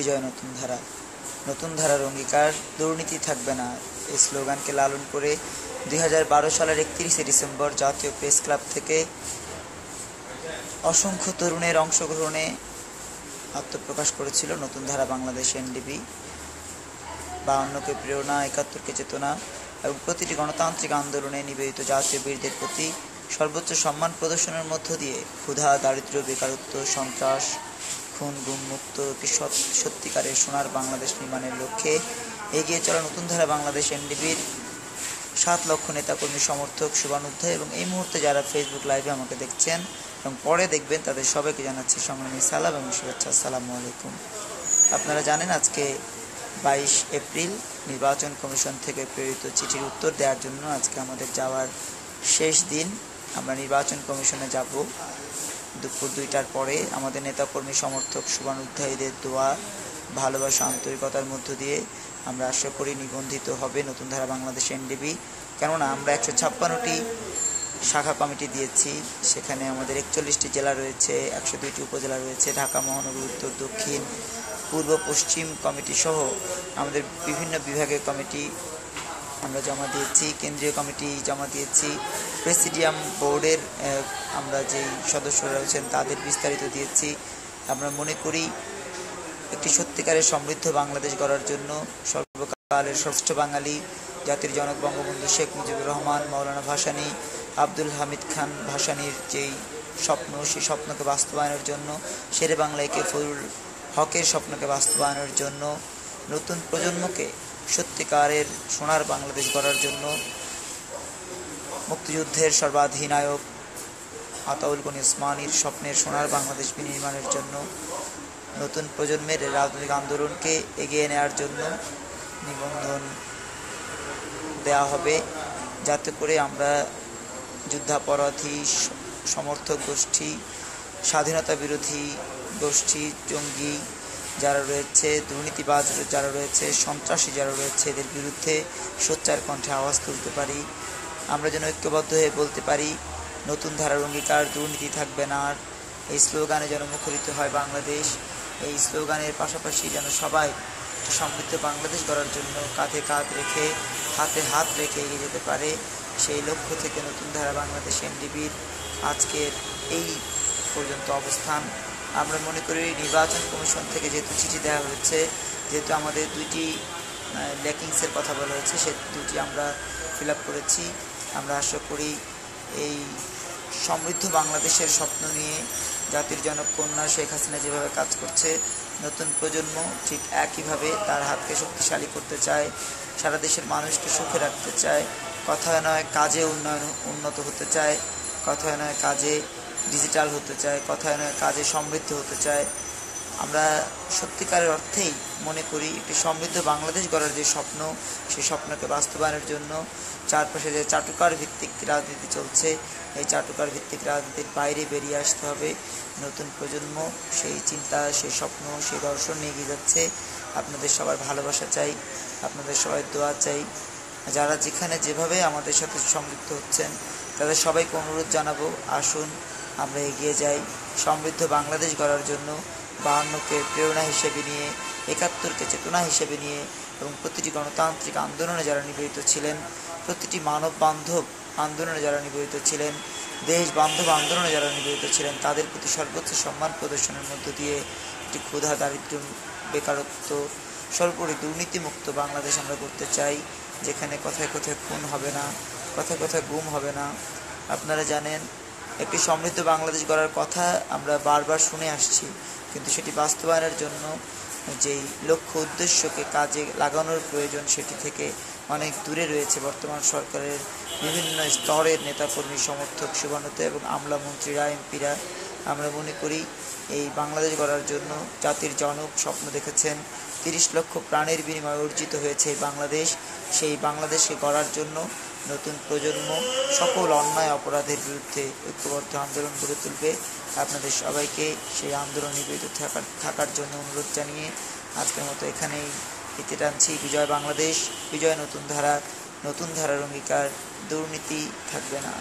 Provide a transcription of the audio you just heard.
বিজয় নতুন ধারা। নতুন ধারার অঙ্গীকার, দুর্নীতি থাকবে না। এই স্লোগানকে লালন করে দুই হাজার বারো সালের একত্রিশে ডিসেম্বর জাতীয় প্রেস ক্লাব থেকে অসংখ্য তরুণের অংশগ্রহণে আত্মপ্রকাশ করেছিল নতুন ধারা বাংলাদেশ এনডিবি। বাউন্নকে প্রেরণা, একাত্তরকে চেতনা এবং প্রতিটি গণতান্ত্রিক আন্দোলনে নিবেদিত জাতীয় বীরদের প্রতি সর্বোচ্চ সম্মান প্রদর্শনের মধ্য দিয়ে ক্ষুধা, দারিদ্র্য, বেকারত্ব, সন্ত্রাস খুন গুম মুক্ত একটি সৎ- সত্যিকারের সোনার বাংলাদেশ নির্মাণের লক্ষ্যে এগিয়ে চলা নতুন ধারা বাংলাদেশ এনডিবির সাত লক্ষ নেতাকর্মী সমর্থক শুভানুধ্যায় এবং এই মুহূর্তে যারা ফেসবুক লাইভে আমাকে দেখছেন এবং পরে দেখবেন, তাদের সবাইকে জানাচ্ছি সংগ্রামী সালাম এবং শুভেচ্ছা। আসসালামু আলাইকুম। আপনারা জানেন আজকে বাইশ এপ্রিল, নির্বাচন কমিশন থেকে প্রেরিত চিঠির উত্তর দেওয়ার জন্য আজকে আমাদের যাওয়ার শেষ দিন। আমরা নির্বাচন কমিশনে যাব। দুপুর দুইটার পরে আমাদের নেতাকর্মী সমর্থক শুভানুধ্যায়ীদের দোয়া, ভালোবাসা, আন্তরিকতার মধ্য দিয়ে আমরা আশা করি নিবন্ধিত হবে নতুন ধারা বাংলাদেশ এনডিবি। কেননা আমরা একশো ছাপ্পান্নটি শাখা কমিটি দিয়েছি, সেখানে আমাদের একচল্লিশটি জেলা রয়েছে, একশো দুইটি উপজেলা রয়েছে, ঢাকা, মহানগর, উত্তর, দক্ষিণ, পূর্ব, পশ্চিম কমিটি সহ আমাদের বিভিন্ন বিভাগের কমিটি আমরা জমা দিয়েছি, কেন্দ্রীয় কমিটি জমা দিয়েছি, প্রেসিডিয়াম বোর্ডের আমরা যেই সদস্যরা রয়েছেন তাদের বিস্তারিত দিয়েছি। আমরা মনে করি একটি সত্যিকারের সমৃদ্ধ বাংলাদেশ গড়ার জন্য সর্বকালের শ্রেষ্ঠ বাঙালি জাতির জনক বঙ্গবন্ধু শেখ মুজিবুর রহমান মৌলানা ভাসানী, আব্দুল হামিদ খান ভাসানীর যেই স্বপ্ন, সেই স্বপ্নকে বাস্তবায়নের জন্য, শেরে বাংলাকে ফজলুল হকের স্বপ্নকে বাস্তবায়নের জন্য, নতুন প্রজন্মকে সত্যিকারের সোনার বাংলাদেশ গড়ার জন্য মুক্তিযুদ্ধের সর্বাধিনায়ক আতাউল গনি ওসমানীর স্বপ্নের সোনার বাংলাদেশ বিনির্মাণের জন্য, নতুন প্রজন্মের রাজনৈতিক আন্দোলনকে এগিয়ে নেওয়ার জন্য নিবন্ধন দেওয়া হবে। যাতে করে আমরা যুদ্ধাপরাধী, সমর্থক গোষ্ঠী, স্বাধীনতা বিরোধী গোষ্ঠী, জঙ্গি যারা রয়েছে, দুর্নীতিবাজ যারা রয়েছে, সন্ত্রাসী যারা রয়েছে, এদের বিরুদ্ধে সোচ্চার কণ্ঠে আওয়াজ তুলতে পারি। আমরা যেন ঐক্যবদ্ধ হয়ে বলতে পারি, নতুন ধারার অঙ্গীকার, দুর্নীতি থাকবে না আর। এই স্লোগানে যেন মুখরিত হয় বাংলাদেশ, এই স্লোগানের পাশাপাশি যেন সবাই সমৃদ্ধ বাংলাদেশ গড়ার জন্য কাঁধে কাঁধ রেখে, হাতে হাত রেখে এগিয়ে যেতে পারে। সেই লক্ষ্য থেকে নতুন ধারা বাংলাদেশ এনডিবির আজকের এই পর্যন্ত অবস্থান। আমরা মনে করি নির্বাচন কমিশন থেকে যেহেতু চিঠি দেওয়া হয়েছে, যেহেতু আমাদের দুইটি ল্যাকিংসের কথা বলা হয়েছে, সে দুটি আমরা ফিল করেছি। আমরা আশা করি এই সমৃদ্ধ বাংলাদেশের স্বপ্ন নিয়ে জাতির জনক কন্যা শেখ হাসিনা যেভাবে কাজ করছে, নতুন প্রজন্ম ঠিক একইভাবে তার হাতকে শক্তিশালী করতে চায়, সারা দেশের মানুষকে সুখে রাখতে চায়, কথায় নয় কাজে উন্নয়ন, উন্নত হতে চায়, কথায় নয় কাজে ডিজিটাল হতে চায়, কথায় নয় কাজে সমৃদ্ধ হতে চায়। আমরা সত্যিকারের অর্থেই মনে করি একটি সমৃদ্ধ বাংলাদেশ গড়ার যে স্বপ্ন সেই স্বপ্নকে বাস্তবায়নের জন্য চারপাশে যে চাটুকার ভিত্তিক রাজনীতি চলছে, এই চাটুকার ভিত্তিক রাজনীতির বাইরে বেরিয়ে আসতে হবে। নতুন প্রজন্ম, সেই চিন্তা, সেই স্বপ্ন, সেই দর্শন নিয়ে এগিয়ে যাচ্ছে। আপনাদের সবার ভালোবাসা চাই, আপনাদের সবাই দোয়া চাই। যারা যেখানে যেভাবে আমাদের সাথে সম্পৃক্ত হচ্ছেন, তাদের সবাইকে অনুরোধ জানাব, আসুন আমরা এগিয়ে যাই। সমৃদ্ধ বাংলাদেশ গড়ার জন্য বাহান্নকে প্রেরণা হিসেবে নিয়ে, একাত্তরকে চেতনা হিসেবে নিয়ে এবং প্রতিটি গণতান্ত্রিক আন্দোলনে যারা নিবেদিত ছিলেন, প্রতিটি মানব বান্ধব আন্দোলনে যারা নিবেদিত ছিলেন দেশ বান্ধব আন্দোলনে যারা নিবেদিত ছিলেন, তাদের প্রতি সর্বোচ্চ সম্মান প্রদর্শনের মধ্য দিয়ে একটি ক্ষুধা দারিদ্র্য বেকারত্ব, সর্বোপরি দুর্নীতিমুক্ত বাংলাদেশ আমরা করতে চাই, যেখানে কথায় কথায় খুন হবে না, কথায় কথায় গুম হবে না। আপনারা জানেন একটি সমৃদ্ধ বাংলাদেশ গড়ার কথা আমরা বারবার শুনে আসছি, কিন্তু সেটি বাস্তবায়নের জন্য যেই লক্ষ্য উদ্দেশ্যকে কাজে লাগানোর প্রয়োজন সেটি থেকে অনেক দূরে রয়েছে। বর্তমান সরকারের বিভিন্ন স্তরের নেতাকর্মী, সমর্থক সুবানত এবং আমলা মন্ত্রীরা, এমপিরা, আমরা মনে করি এই বাংলাদেশ গড়ার জন্য জাতির জনক স্বপ্ন দেখেছেন। তিরিশ লক্ষ প্রাণের বিনিময়ে অর্জিত হয়েছে বাংলাদেশ। সেই বাংলাদেশকে গড়ার জন্য নতুন প্রজন্ম সকল অন্যায় অপরাধের বিরুদ্ধে ঐক্যবদ্ধ আন্দোলন গড়ে তুলবে। আপনাদের সবাইকে সেই আন্দোলনে নিবেদিত থাকার থাকার জন্য অনুরোধ জানিয়ে আজকের মতো এখানেই ইতি টানছি বিজয় বাংলাদেশ, বিজয় নতুন ধারা, নতুন ধারার অঙ্গীকার, দুর্নীতি থাকবে না।